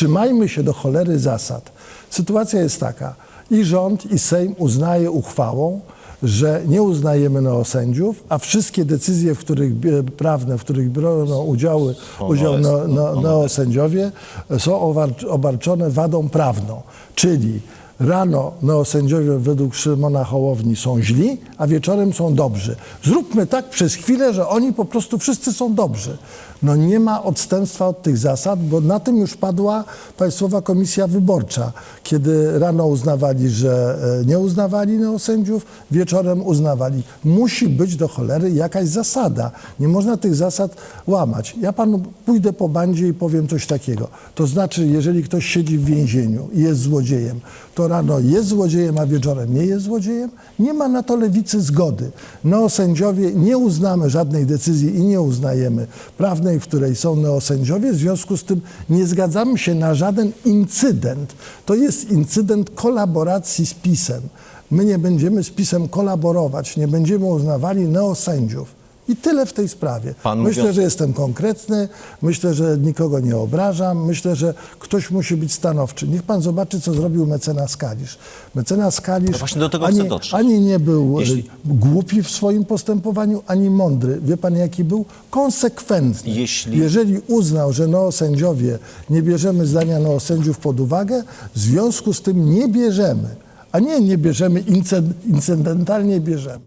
Trzymajmy się do cholery zasad. Sytuacja jest taka. I rząd, i Sejm uznaje uchwałą, że nie uznajemy neosędziów, a wszystkie decyzje, w których prawne, w których biorą udziały, udział no, no, neosędziowie, są obarczone wadą prawną. Czyli rano neosędziowie według Szymona Hołowni są źli, a wieczorem są dobrzy. Zróbmy tak przez chwilę, że oni po prostu wszyscy są dobrzy. No nie ma odstępstwa od tych zasad, bo na tym już padła Państwowa Komisja Wyborcza, kiedy rano uznawali, że e, nie uznawali neosędziów, wieczorem uznawali. Musi być do cholery jakaś zasada. Nie można tych zasad łamać. Ja panu pójdę po bandzie i powiem coś takiego. To znaczy, jeżeli ktoś siedzi w więzieniu i jest złodziejem, to rano jest złodziejem, a wieczorem nie jest złodziejem? Nie ma na to lewicy zgody. Neosędziowie nie uznamy żadnej decyzji i nie uznajemy prawnej, w której są neosędziowie. W związku z tym nie zgadzamy się na żaden incydent. To jest incydent kolaboracji z PiSem. My nie będziemy z PiSem kolaborować, nie będziemy uznawali neosędziów. I tyle w tej sprawie. Pan Myślę, mówiąc- że jestem konkretny, myślę, że nikogo nie obrażam, myślę, że ktoś musi być stanowczy. Niech pan zobaczy, co zrobił mecenas Kalisz. Mecenas Kalisz No właśnie do tego ani, ani nie był Jeśli- e, głupi w swoim postępowaniu, ani mądry. Wie pan, jaki był? Konsekwentny. Jeśli- Jeżeli uznał, że neosędziowie, nie bierzemy zdania neosędziów pod uwagę, w związku z tym nie bierzemy. A nie, nie bierzemy, incyd- incydentalnie bierzemy.